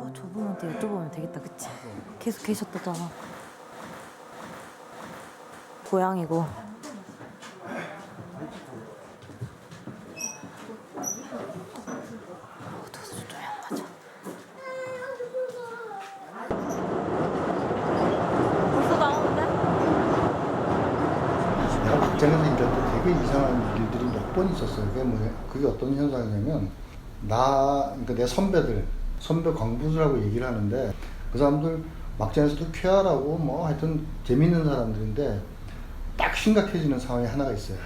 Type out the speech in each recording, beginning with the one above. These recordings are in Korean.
아, 저분한테 여쭤보면 되겠다, 그치? 계속 계셨다잖아. 고양이고. 어두워서 초점이 안 맞아. 벌써 나오는데? 내가 막장에서 일할 때 되게 이상한 일들이 몇 번 있었어요. 그게 뭐냐? 그게 어떤 현상이냐면 나 그러니까 내 선배들 선배 광부들하고 얘기를 하는데 그 사람들 막장에서도 쾌활하고 뭐 하여튼 재밌는 사람들인데 딱 심각해지는 상황이 하나가 있어요.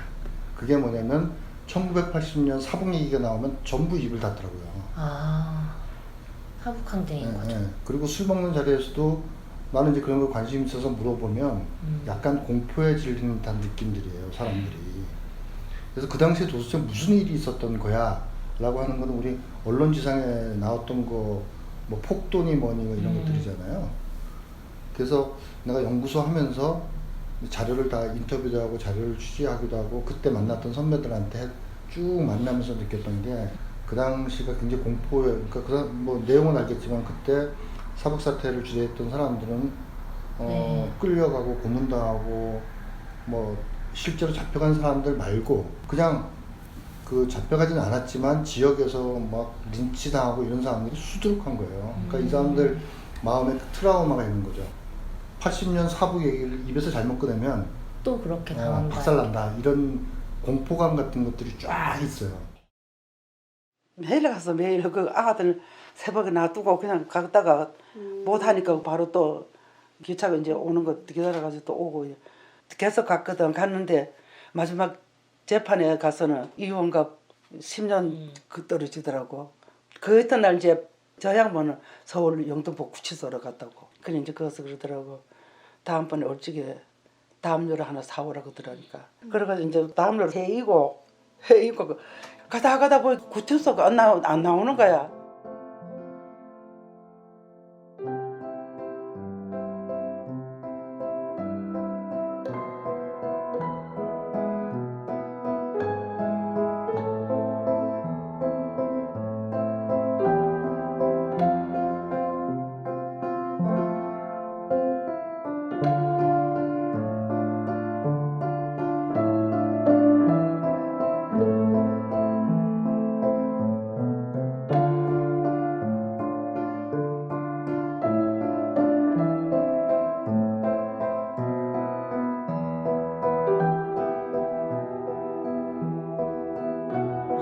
그게 뭐냐면 1980년 사복 얘기가 나오면 전부 입을 닫더라고요. 아, 하북항쟁인 예, 거죠. 예. 그리고 술 먹는 자리에서도 나는 이제 그런 거 관심 있어서 물어보면 음. 약간 공포에 질리는 듯한 느낌들이에요, 사람들이. 그래서 그 당시에 도대체 무슨 일이 있었던 거야? 라고 하는 거는 우리 언론지상에 나왔던 거, 뭐 폭도니 뭐니 뭐 이런 음. 것들이잖아요. 그래서 내가 연구소 하면서 자료를 다 인터뷰도 하고 자료를 취재하기도 하고 그때 만났던 선배들한테 쭉 만나면서 느꼈던 게 그 당시가 굉장히 공포에 그러니까 그뭐 내용은 알겠지만 그때 사복 사태를 주재했던 사람들은 어 네. 끌려가고 고문당하고 뭐 실제로 잡혀간 사람들 말고 그냥 그 잡혀가진 않았지만 지역에서 막 린치당하고 이런 사람들이 수두룩한 거예요. 그러니까 이 사람들 마음에 그 트라우마가 있는 거죠. 80년 사부 얘기를 입에서 잘못 꺼내면 또 그렇게 어. 박살난다 이런 공포감 같은 것들이 쫙 있어요. 매일 가서 매일 그 아들 새벽에 놔두고 그냥 갔다가 못 하니까 바로 또 기차가 이제 오는 거 기다려가지고 또 오고 계속 갔거든 갔는데 마지막 재판에 가서는 이혼가 10년 그 떨어지더라고. 그 이튿날 이제 저 양반은 서울 영등포 구치소로 갔다고. 그래 이제 거기서 그러더라고. 다음번에 올지게 담요를 하나 사오라 그러더라니까. 그래가지고 이제 담요를 해이고 해이고 그 가다 가다 보니 구치소가 안, 나오, 안 나오는 거야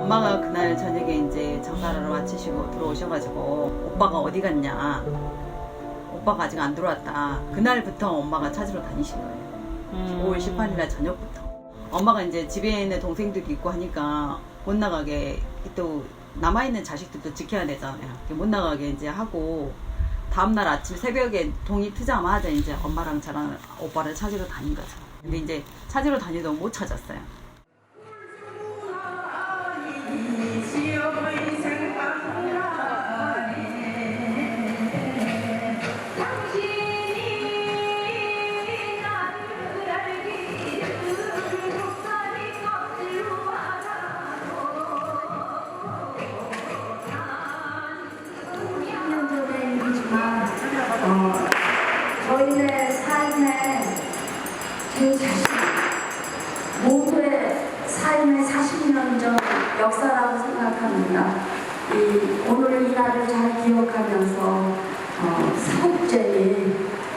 엄마가 그날 저녁에 이제 전화를 마치시고 들어오셔가지고 오빠가 어디 갔냐? 오빠가 아직 안 들어왔다. 그날부터 엄마가 찾으러 다니신 거예요. 5월 18일날 저녁부터. 엄마가 이제 집에 있는 동생들이 있고 하니까 못 나가게 또 남아있는 자식들도 지켜야 되잖아요. 못 나가게 이제 하고 다음날 아침 새벽에 동이 트자마자 이제 엄마랑 저랑 오빠를 찾으러 다닌 거죠. 근데 이제 찾으러 다니도 못 찾았어요 제 자신 모두의 삶의 40년 전 역사라고 생각합니다. 이 오늘 이 날을 잘 기억하면서 어, 사국제의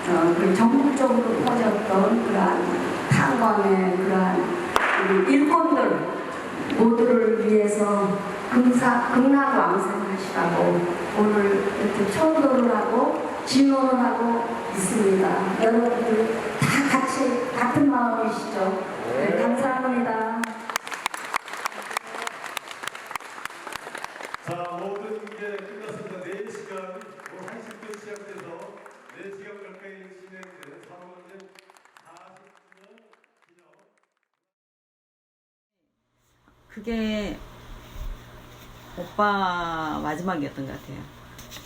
어, 그 전국적으로 퍼졌던 그러한 탄광의 그러한 일꾼들 모두를 위해서 긍사, 극락왕생하시라고 오늘 이렇게 청도를 하고 진호를 하고 있습니다. 여러분들 다 같은 마음이시죠? 네, 감사합니다. 자, 모든 게 끝났습니다. 4시간, 오후 1시부터 시작돼서 4시간 가까이 진행된 사로운전 40주년 기념. 그게 오빠 마지막이었던 것 같아요.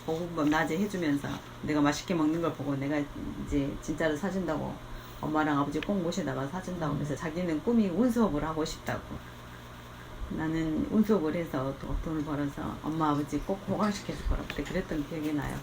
보고밥 낮에 해주면서 내가 맛있게 먹는 걸 보고 내가 이제 진짜로 사준다고 엄마랑 아버지 꼭 모시다가 사준다고 그래서 자기는 꿈이 운수업을 하고 싶다고 나는 운수업을 해서 또 돈을 벌어서 엄마 아버지 꼭 호강시켜줄 그때 그랬던 기억이 나요.